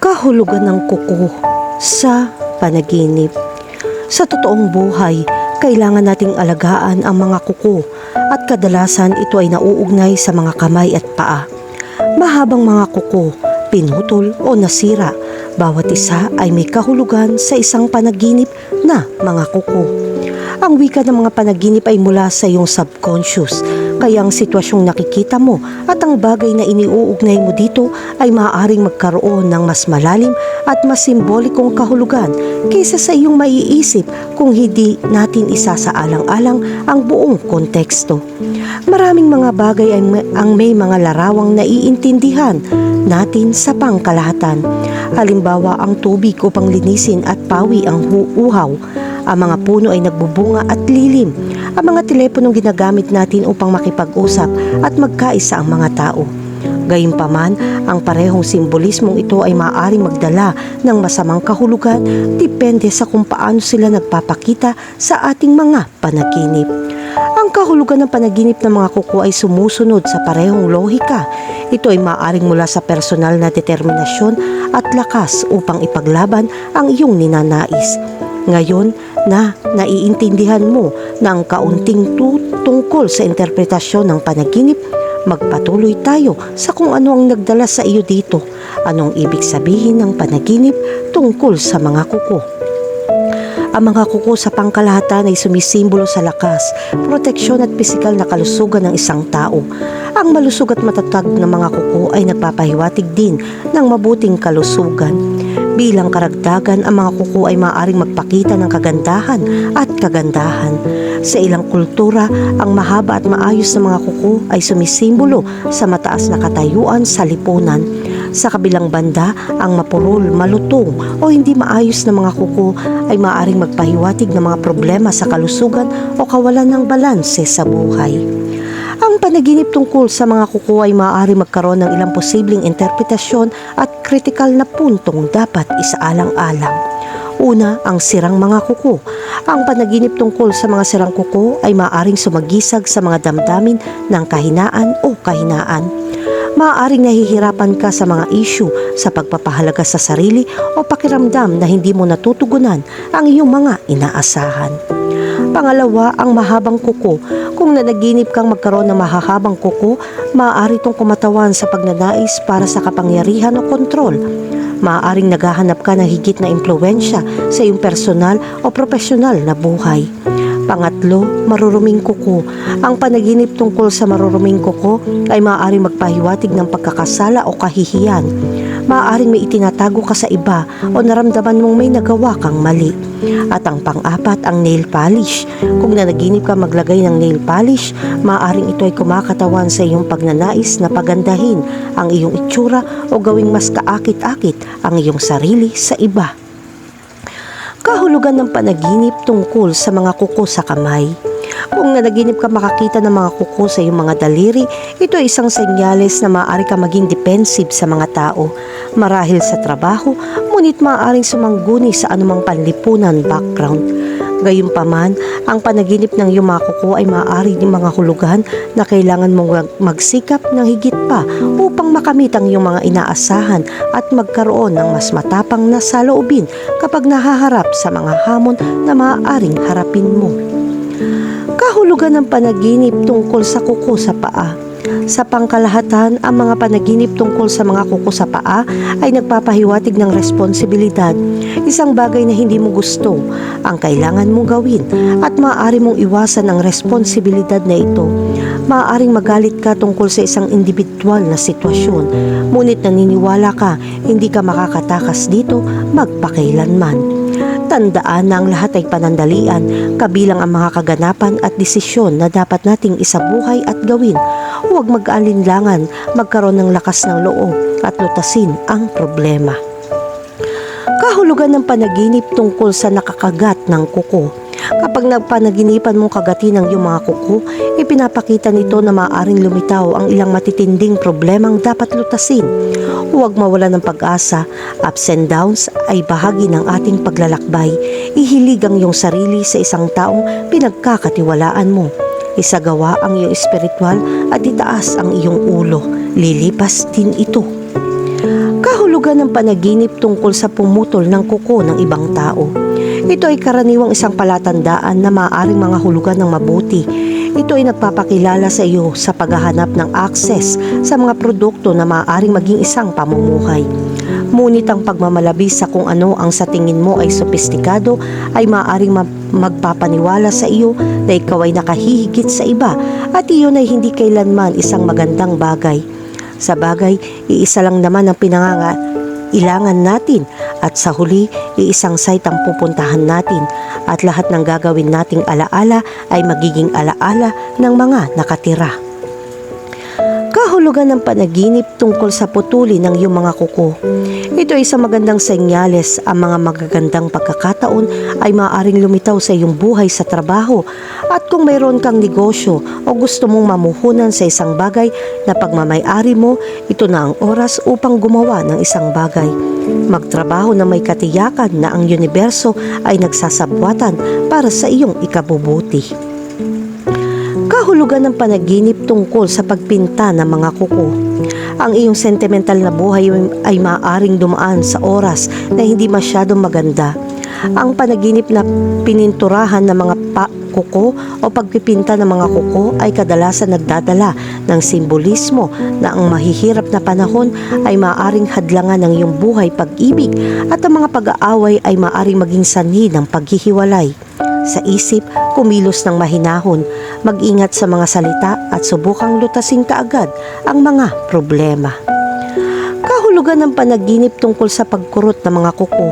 kahulugan ng kuko sa panaginip. Sa totoong buhay, kailangan nating alagaan ang mga kuko at kadalasan ito ay nauugnay sa mga kamay at paa. Mahabang mga kuko, pinutol o nasira, bawat isa ay may kahulugan sa isang panaginip na mga kuko. Ang wika ng mga panaginip ay mula sa iyong subconscious, kaya ang sitwasyong nakikita mo at ang bagay na iniuugnay mo dito ay maaaring magkaroon ng mas malalim at mas simbolikong kahulugan kaysa sa iyong maiisip kung hindi natin isasaalang-alang ang buong konteksto. Maraming mga bagay ay ang may mga larawang naiintindihan natin sa pangkalahatan. Halimbawa ang tubig upang linisin at pawi ang uhaw. Ang mga puno ay nagbubunga at lilim. Ang mga teleponong ginagamit natin upang makipag-usap at magkaisa ang mga tao. Gayunpaman, ang parehong simbolismong ito ay maaaring magdala ng masamang kahulugan depende sa kung paano sila nagpapakita sa ating mga panaginip. Ang kahulugan ng panaginip ng mga kuko ay sumusunod sa parehong lohika. Ito ay maaaring mula sa personal na determinasyon at lakas upang ipaglaban ang iyong ninanais. Ngayon na naiintindihan mo ang kaunting tu- tungkol sa interpretasyon ng panaginip, magpatuloy tayo sa kung ano ang nagdala sa iyo dito. Anong ibig sabihin ng panaginip tungkol sa mga kuko? Ang mga kuko sa pangkalahatan ay sumisimbolo sa lakas, proteksyon at pisikal na kalusugan ng isang tao. Ang malusog at matatag na mga kuko ay nagpapahiwatig din ng mabuting kalusugan. Bilang karagdagan, ang mga kuko ay maaaring magpakita ng kagandahan at kagandahan. Sa ilang kultura, ang mahaba at maayos na mga kuko ay sumisimbolo sa mataas na katayuan sa lipunan. Sa kabilang banda, ang mapurol, malutong o hindi maayos na mga kuko ay maaaring magpahiwatig ng mga problema sa kalusugan o kawalan ng balanse sa buhay. Ang panaginip tungkol sa mga kuko ay maaari magkaroon ng ilang posibleng interpretasyon at kritikal na puntong dapat isaalang-alang. Una, ang sirang mga kuko. Ang panaginip tungkol sa mga sirang kuko ay maaaring sumagisag sa mga damdamin ng kahinaan o kahinaan. Maaaring nahihirapan ka sa mga issue sa pagpapahalaga sa sarili o pakiramdam na hindi mo natutugunan ang iyong mga inaasahan. Pangalawa, ang mahabang kuko. Kung nanaginip kang magkaroon ng mahahabang kuko, maaari itong kumatawan sa pagnanais para sa kapangyarihan o kontrol. Maaaring naghahanap ka ng higit na impluensya sa iyong personal o profesional na buhay. Pangatlo, maruruming kuko. Ang panaginip tungkol sa maruruming kuko ay maaaring magpahiwatig ng pagkakasala o kahihiyan. Maaaring may itinatago ka sa iba o naramdaman mong may nagawa kang mali. At ang pang-apat, ang nail polish. Kung nanaginip ka maglagay ng nail polish, maaaring ito ay kumakatawan sa iyong pagnanais na pagandahin ang iyong itsura o gawing mas kaakit-akit ang iyong sarili sa iba kahulugan ng panaginip tungkol sa mga kuko sa kamay. Kung nanaginip ka makakita ng mga kuko sa iyong mga daliri, ito ay isang senyales na maaari ka maging defensive sa mga tao. Marahil sa trabaho, ngunit maaaring sumangguni sa anumang panlipunan background. Gayunpaman, ang panaginip ng iyong mga kuko ay maaari ng mga hulugan na kailangan mong mag- magsikap ng higit pa upang makamit ang iyong mga inaasahan at magkaroon ng mas matapang na saloobin kapag nahaharap sa mga hamon na maaaring harapin mo. Kahulugan ng panaginip tungkol sa kuko sa paa. Sa pangkalahatan, ang mga panaginip tungkol sa mga kuko sa paa ay nagpapahiwatig ng responsibilidad, isang bagay na hindi mo gusto, ang kailangan mong gawin at maaari mong iwasan ang responsibilidad na ito. Maaaring magalit ka tungkol sa isang individual na sitwasyon, ngunit naniniwala ka hindi ka makakatakas dito magpakailanman. Tandaan na ang lahat ay panandalian, kabilang ang mga kaganapan at desisyon na dapat nating isabuhay at gawin. Huwag mag-alinlangan, magkaroon ng lakas ng loob at lutasin ang problema. Kahulugan ng panaginip tungkol sa nakakagat ng kuko. Kapag nagpanaginipan mong kagatin ng iyong mga kuko, ipinapakita nito na maaaring lumitaw ang ilang matitinding problemang dapat lutasin. Huwag mawala ng pag-asa. Ups and downs ay bahagi ng ating paglalakbay. Ihilig ang iyong sarili sa isang taong pinagkakatiwalaan mo. Isagawa ang iyong espiritual at itaas ang iyong ulo. Lilipas din ito. Kahulugan ng panaginip tungkol sa pumutol ng kuko ng ibang tao. Ito ay karaniwang isang palatandaan na maaaring mga hulugan ng mabuti. Ito ay nagpapakilala sa iyo sa paghahanap ng access sa mga produkto na maaaring maging isang pamumuhay. Ngunit ang pagmamalabi sa kung ano ang sa tingin mo ay sopistikado ay maaaring ma- magpapaniwala sa iyo na ikaw ay nakahihigit sa iba at iyon ay hindi kailanman isang magandang bagay. Sa bagay, iisa lang naman ang pinanganga ilangan natin at sa huli, iisang site ang pupuntahan natin at lahat ng gagawin nating alaala ay magiging alaala ng mga nakatira. Kahulugan ng panaginip tungkol sa putuli ng iyong mga kuko. Ito ay isang magandang senyales ang mga magagandang pagkakataon ay maaaring lumitaw sa iyong buhay sa trabaho at kung mayroon kang negosyo o gusto mong mamuhunan sa isang bagay na pagmamayari mo, ito na ang oras upang gumawa ng isang bagay. Magtrabaho na may katiyakan na ang universo ay nagsasabwatan para sa iyong ikabubuti kahulugan ng panaginip tungkol sa pagpinta ng mga kuko. Ang iyong sentimental na buhay ay maaaring dumaan sa oras na hindi masyadong maganda. Ang panaginip na pininturahan ng mga pa kuko o pagpipinta ng mga kuko ay kadalasan nagdadala ng simbolismo na ang mahihirap na panahon ay maaaring hadlangan ng iyong buhay pag-ibig at ang mga pag-aaway ay maaaring maging sanhi ng paghihiwalay. Sa isip, kumilos ng mahinahon, mag-ingat sa mga salita at subukang lutasin kaagad ang mga problema. Kahulugan ng panaginip tungkol sa pagkurot ng mga kuko.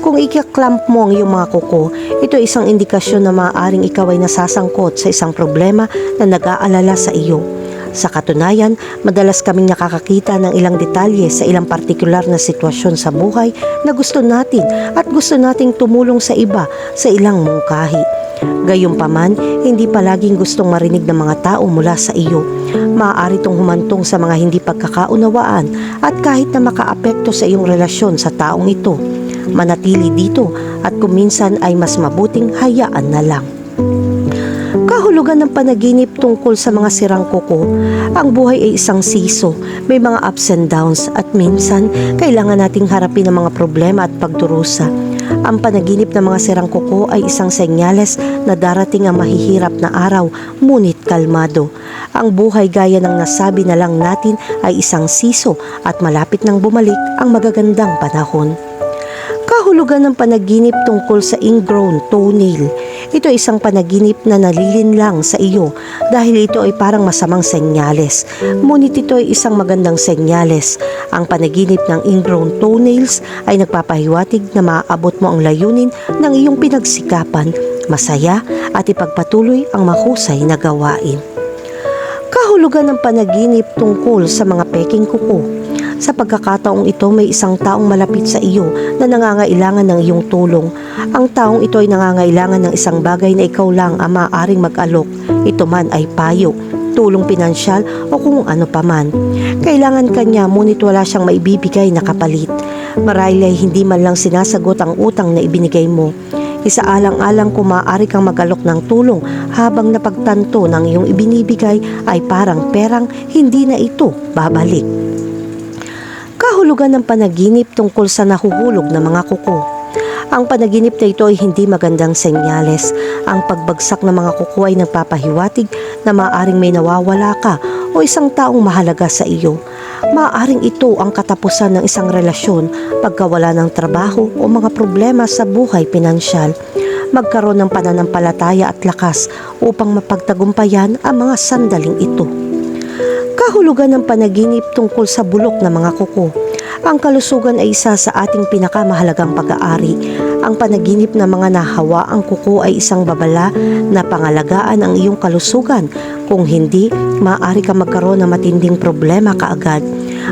Kung ikaklamp mo ang iyong mga kuko, ito ay isang indikasyon na maaaring ikaw ay nasasangkot sa isang problema na nag-aalala sa iyo. Sa katunayan, madalas kaming nakakakita ng ilang detalye sa ilang partikular na sitwasyon sa buhay na gusto natin at gusto nating tumulong sa iba sa ilang mungkahi. Gayunpaman, hindi palaging gustong marinig ng mga tao mula sa iyo. Maaari itong humantong sa mga hindi pagkakaunawaan at kahit na makaapekto sa iyong relasyon sa taong ito. Manatili dito at kuminsan ay mas mabuting hayaan na lang. Kahulugan ng panaginip tungkol sa mga sirang kuko. Ang buhay ay isang siso, may mga ups and downs at minsan kailangan nating harapin ang mga problema at pagdurusa. Ang panaginip ng mga sirang kuko ay isang senyales na darating ang mahihirap na araw, ngunit kalmado. Ang buhay gaya ng nasabi na lang natin ay isang siso at malapit nang bumalik ang magagandang panahon kahulugan ng panaginip tungkol sa ingrown toenail. Ito ay isang panaginip na nalilinlang sa iyo dahil ito ay parang masamang senyales. Ngunit ito ay isang magandang senyales. Ang panaginip ng ingrown toenails ay nagpapahiwatig na maaabot mo ang layunin ng iyong pinagsikapan, masaya at ipagpatuloy ang mahusay na gawain. Kahulugan ng panaginip tungkol sa mga peking kuko. Sa pagkakataong ito, may isang taong malapit sa iyo na nangangailangan ng iyong tulong. Ang taong ito ay nangangailangan ng isang bagay na ikaw lang ang maaaring mag-alok. Ito man ay payo, tulong pinansyal o kung ano paman. Kailangan kanya ngunit wala siyang maibibigay na kapalit. Marahil ay hindi man lang sinasagot ang utang na ibinigay mo. Isaalang-alang kung maaari kang magalok ng tulong habang napagtanto ng iyong ibinibigay ay parang perang hindi na ito babalik kahulugan ng panaginip tungkol sa nahuhulog na mga kuko. Ang panaginip na ito ay hindi magandang senyales. Ang pagbagsak ng mga kuko ay nagpapahiwatig na maaaring may nawawala ka o isang taong mahalaga sa iyo. Maaaring ito ang katapusan ng isang relasyon, pagkawala ng trabaho o mga problema sa buhay pinansyal. Magkaroon ng pananampalataya at lakas upang mapagtagumpayan ang mga sandaling ito kahulugan ng panaginip tungkol sa bulok ng mga kuko. Ang kalusugan ay isa sa ating pinakamahalagang pag-aari. Ang panaginip ng mga nahawa ang kuko ay isang babala na pangalagaan ang iyong kalusugan. Kung hindi, maaari ka magkaroon ng matinding problema kaagad.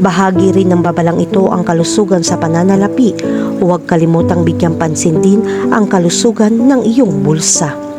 Bahagi rin ng babalang ito ang kalusugan sa pananalapi. Huwag kalimutang bigyang pansin din ang kalusugan ng iyong bulsa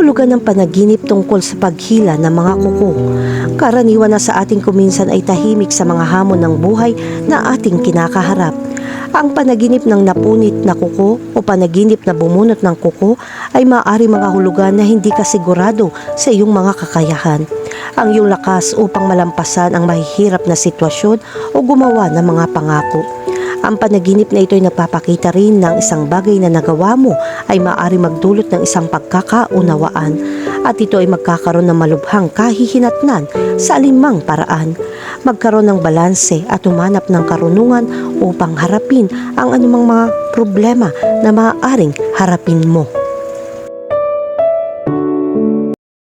kahulugan ng panaginip tungkol sa paghila ng mga kuko. Karaniwan na sa ating kuminsan ay tahimik sa mga hamon ng buhay na ating kinakaharap. Ang panaginip ng napunit na kuko o panaginip na bumunot ng kuko ay maaari mga hulugan na hindi ka sigurado sa iyong mga kakayahan. ang iyong lakas upang malampasan ang mahihirap na sitwasyon o gumawa ng mga pangako. Ang panaginip na ito ay nagpapakita rin ng isang bagay na nagawa mo ay maaari magdulot ng isang pagkakaunawaan at ito ay magkakaroon ng malubhang kahihinatnan sa alimang paraan. Magkaroon ng balanse at umanap ng karunungan upang harapin ang anumang mga problema na maaaring harapin mo.